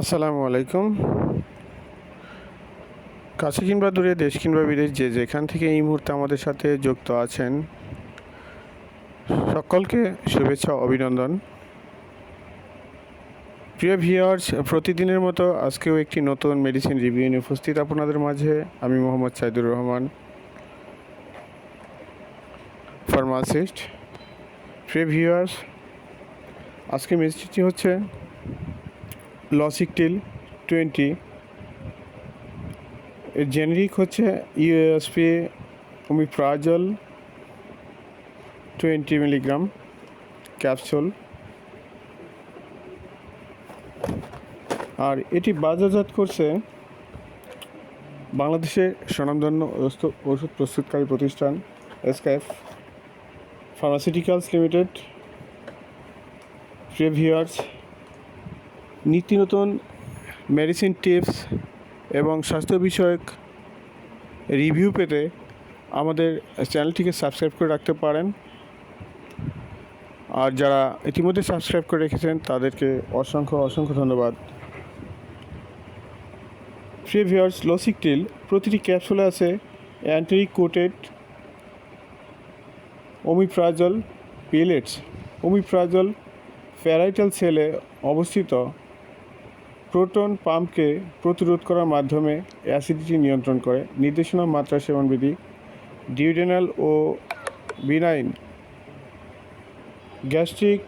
আসসালামু আলাইকুম। কাছে কিংবা দূরে, দেশ কিংবা বিদেশ, যে যেখান থেকে এই মুহূর্তে আমাদের সাথে যুক্ত আছেন, সকলকে শুভেচ্ছা, অভিনন্দন। প্রিয় ভিওয়ার্স প্রতিদিনের মতো আজকেও একটি নতুন মেডিসিন রিভিউ নিয়ে উপস্থিত আপনাদের মাঝে আমি মোহাম্মদ সাইদুর রহমান ফার্মাসিস্ট প্রিয় ভিওয়ার্স আজকে মেডিসিনটি হচ্ছে লসিকটিল টোয়েন্টি এর জেনেরিক হচ্ছে USP omeprazole twenty milligram capsule আর এটি বাজারজাত করছে বাংলাদেশের স্বনামধন্য ওষুধ- প্রস্তুতকারী প্রতিষ্ঠান এসকেএফ ফার্মাসিউটিক্যালস লিমিটেড প্রিভিয়ার্স নিত্য নতুন মেডিসিন টিপস এবং স্বাস্থ্য বিষয়ক রিভিউ পেতে আমাদের চ্যানেলটিকে সাবস্ক্রাইব করে রাখতে পারেন। আর যারা ইতিমধ্যে সাবস্ক্রাইব করে রেখেছেন, তাদেরকে অসংখ্য অসংখ্য ধন্যবাদ। প্রিভিয়ার্স লসিকটিল প্রতিটি ক্যাপসুলে আছে anti coated omeprazole pellets omeprazole parietal সেলে অবস্থিত প্রোটন পাম্পকে প্রতিরোধ করার মাধ্যমে অ্যাসিডিটি নিয়ন্ত্রণ করে। নির্দেশনা, মাত্রা সেবনবিধি ডিউডেনাল ও বিনাইন, গ্যাস্ট্রিক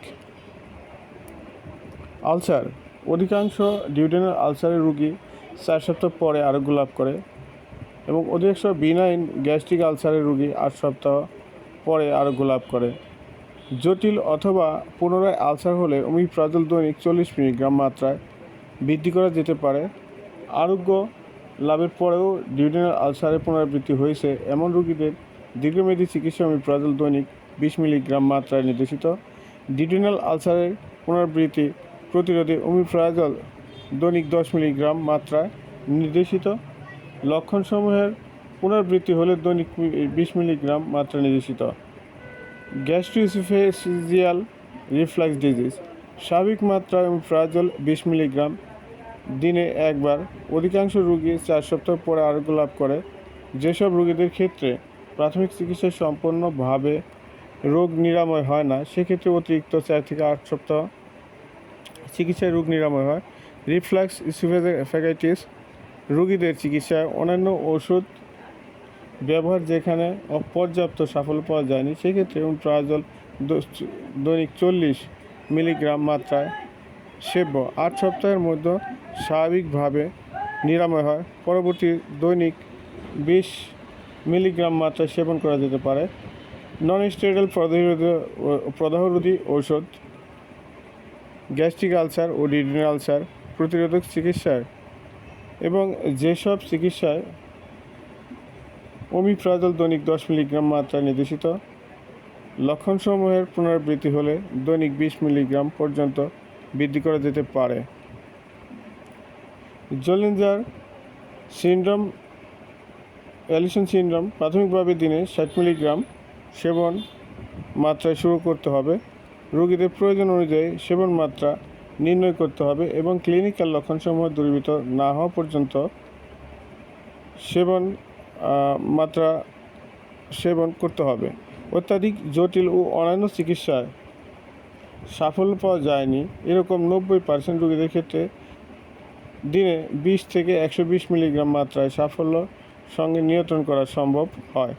আলসার। অধিকাংশ ডিউডেনাল আলসারের রুগী চার সপ্তাহ পরে আরোগ্য লাভ করে এবং অধিকাংশ বিনাইন গ্যাস্ট্রিক আলসারের রোগী আট সপ্তাহ পরে আরোগ্য লাভ করে। জটিল অথবা পুনরায় আলসার হলে ওমিপ্রাজল দৈনিক চল্লিশ মিলিগ্রাম মাত্রায় বৃদ্ধি করা যেতে পারে। আরোগ্য লাভের পরেও ডিউডেনাল আলসারের পুনরাবৃত্তি হয়েছে এমন রোগীদের দীর্ঘমেয়াদী চিকিৎসা ওমিপ্রাজল দৈনিক বিশ মিলিগ্রাম মাত্রায় নির্দেশিত। ডিউডেনাল আলসারের পুনরাবৃত্তি প্রতিরোধে ওমিপ্রাজল দৈনিক দশ মিলিগ্রাম মাত্রায় নির্দেশিত। লক্ষণসমূহের পুনরাবৃত্তি হলে দৈনিক বিশ মিলিগ্রাম মাত্রা নির্দেশিত। Gastroesophageal reflux disease. স্বাভাবিক মাত্রায় প্রাজল বিশ মিলিগ্রাম দিনে একবার। অধিকাংশ রোগী চার সপ্তাহ পরে আরোগ্য লাভ করে। যেসব রোগীদের ক্ষেত্রে প্রাথমিক চিকিৎসা সম্পূর্ণভাবে রোগ নিরাময় হয় না, সেক্ষেত্রে অতিরিক্ত চার থেকে আট সপ্তাহ চিকিৎসায় রোগ নিরাময় হয়। রিফ্লাক্স ইসোফেগাইটিস রোগীদের চিকিৎসায় অন্যান্য ওষুধ ব্যবহার যেখানে অপর্যাপ্ত সাফল্য পাওয়া যায়নি, সেক্ষেত্রে এবং প্রাজল দৈনিক চল্লিশ মিলিগ্রাম মাত্রায় সেব্য। আট সপ্তাহের মধ্যে স্বাভাবিকভাবে নিরাময় হয়। পরবর্তী দৈনিক বিশ মিলিগ্রাম মাত্রায় সেবন করা যেতে পারে। নন স্টেরয়েড প্রদাহরোধী প্রদাহরোধী ঔষধ, গ্যাস্ট্রিক আলসার ও ডিডিনাল আলসার প্রতিরোধক চিকিৎসায় এবং যেসব চিকিৎসায় ওমিপ্রাজল দৈনিক দশ মিলিগ্রাম মাত্রায় নির্দেশিত, লক্ষণসমূহের পুনরাবৃত্তি হলে দৈনিক বিশ মিলিগ্রাম পর্যন্ত বৃদ্ধি করা যেতে পারে। জলেঞ্জার সিন্ড্রোম অ্যালিসন সিন্ড্রোম প্রাথমিকভাবে দিনে ষাট মিলিগ্রাম সেবন মাত্রায় শুরু করতে হবে। রোগীদের প্রয়োজন অনুযায়ী সেবন মাত্রা নির্ণয় করতে হবে এবং ক্লিনিক্যাল লক্ষণসমূহ দূরীভূত না হওয়া পর্যন্ত সেবন মাত্রা সেবন করতে হবে। অত্যাধিক জটিল ও অন্যান্য চিকিৎসায় সাফল্য পাওয়া যায়নি। এরকম নব্বই পার্সেন্ট রোগীদের ক্ষেত্রে দিনে বিশ থেকে একশো বিশ মিলিগ্রাম মাত্রায় সাফল্য সঙ্গে নিয়ন্ত্রণ করা সম্ভব হয়।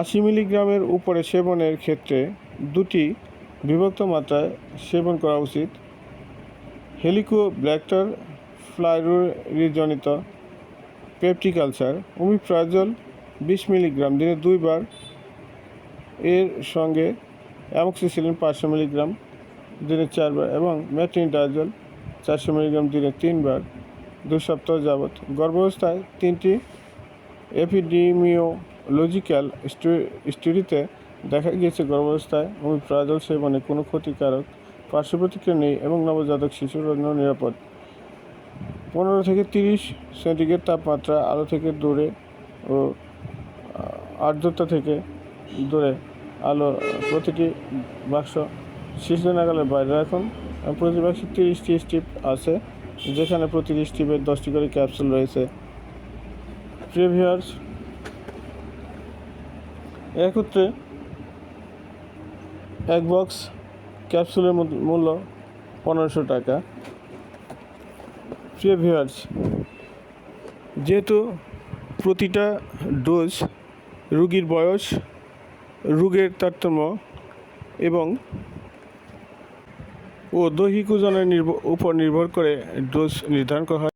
আশি মিলিগ্রামের উপরে সেবনের ক্ষেত্রে দুটি বিভক্ত মাত্রায় সেবন করা উচিত। হেলিকো ব্ল্যাক্টার ফ্লাইরোরিজনিত পেপটিক আলসার ওমিপ্রাজল বিশ মিলিগ্রাম দিনে দুইবার এর সঙ্গে অ্যামক্সিসিলিন পাঁচশো মিলিগ্রাম দিনে চারবার এবং ম্যাট্রিনডাজল চারশো মিলিগ্রাম দিনে তিনবার দুই সপ্তাহ যাবৎ। গর্ভাবস্থায় তিনটি এপিডিমিওলজিক্যাল স্টাডিতে দেখা গিয়েছে গর্ভাবস্থায় ওমিপ্রাজল সেবনে কোনো ক্ষতিকারক পার্শ্ব প্রতিক্রিয়া নেই এবং নবজাতক শিশুর জন্য নিরাপদ। পনেরো থেকে তিরিশ সেন্টিগ্রেড তাপমাত্রা আলো থেকে দূরে ও আর্দ্রতা থেকে দূরে। আলো প্রতিটি বাক্স শিশু নাগালের বাইরে রাখুন। প্রতি বাক্সে তিরিশটি স্টিপ আছে, যেখানে প্রতিটি স্টিপের দশটি করে ক্যাপসুল রয়েছে। প্রিভিয়ার্স একত্রে এক বক্স ক্যাপসুলের মূল্য পনেরোশো টাকা। প্রিয় যেহেতু প্রতিটা ডোজ রুগীর বয়স রোগের তারতম্য এবং ও দৈহিক ওজনের উপর নির্ভর করে ডোজ নির্ধারণ করা হয়।